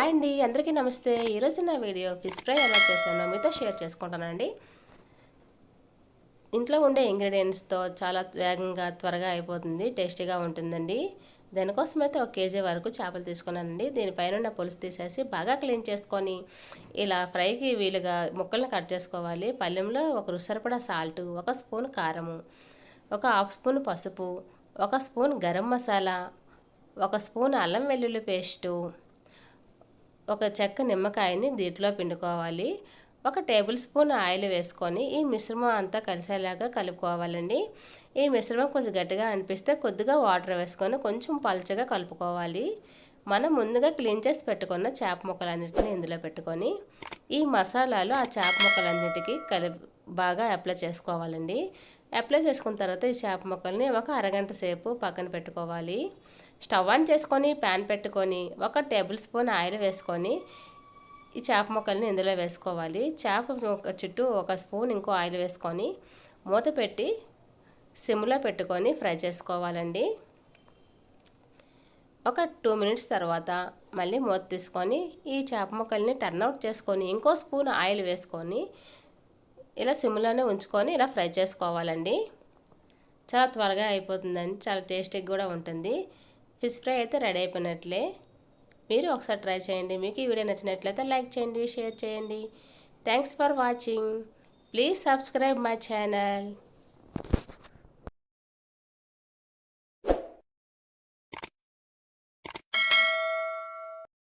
Hi అండి అందరికీ నమస్తే. ఈరోజు నా వీడియో ఫిష్ ఫ్రై ఎలా చేశానో మీతో షేర్ చేసుకుంటానండి. ఇంట్లో ఉండే ఇంగ్రీడియంట్స్తో చాలా వేగంగా త్వరగా అయిపోతుంది టేస్టీగా ఉంటుందండి. దానికోసం అయితే ఒక కేజీ వరకు చేపలు తీసుకున్నానండి. దీనిపైన ఉన్న పులుసు తీసేసి బాగా క్లీన్ చేసుకొని ఇలా ఫ్రైకి వీలుగా ముక్కలను కట్ చేసుకోవాలి. పళ్ళెంలో ఒక సరిపడా సాల్ట్ ఒక స్పూన్ కారము ఒక హాఫ్ స్పూన్ పసుపు ఒక స్పూన్ గరం మసాలా ఒక స్పూన్ అల్లం వెల్లుల్లి పేస్టు ఒక చెక్క నిమ్మకాయని దీంట్లో పిండుకోవాలి. ఒక టేబుల్ స్పూన్ ఆయిల్ వేసుకొని ఈ మిశ్రమం అంతా కలిసేలాగా కలుపుకోవాలండి. ఈ మిశ్రమం కొంచెం గట్టిగా అనిపిస్తే కొద్దిగా వాటర్ వేసుకొని కొంచెం పలచగా కలుపుకోవాలి. మనం ముందుగా క్లీన్ చేసి పెట్టుకున్న చేప ముక్కలన్నింటినీ ఇందులో పెట్టుకొని ఈ మసాలాలు ఆ చేప ముక్కలన్నిటికీ కలి బాగా అప్లై చేసుకోవాలండి. అప్లై చేసుకున్న తర్వాత ఈ చేప ముక్కల్ని ఒక అరగంట సేపు పక్కన పెట్టుకోవాలి. స్టవ్ ఆన్ చేసుకొని ప్యాన్ పెట్టుకొని ఒక టేబుల్ స్పూన్ ఆయిల్ వేసుకొని ఈ చేప ముక్కల్ని ఇందులో వేసుకోవాలి. చేప చుట్టూ ఒక స్పూన్ ఇంకో ఆయిల్ వేసుకొని మూత పెట్టి సిమ్లో పెట్టుకొని ఫ్రై చేసుకోవాలండి. ఒక టూ మినిట్స్ తర్వాత మళ్ళీ మూత తీసుకొని ఈ చేప ముక్కల్ని టర్న్ అవుట్ చేసుకొని ఇంకో స్పూన్ ఆయిల్ వేసుకొని ఇలా సిమ్లోనే ఉంచుకొని ఇలా ఫ్రై చేసుకోవాలండి. చాలా త్వరగా అయిపోతుందండి చాలా టేస్టీగా కూడా ఉంటుంది. ఫిష్ ఫ్రై అయితే రెడీ అయిపోయినట్లే. మీరు ఒకసారి ట్రై చేయండి. మీకు ఈ వీడియో నచ్చినట్లయితే లైక్ చేయండి షేర్ చేయండి. Thanks for watching please subscribe my channel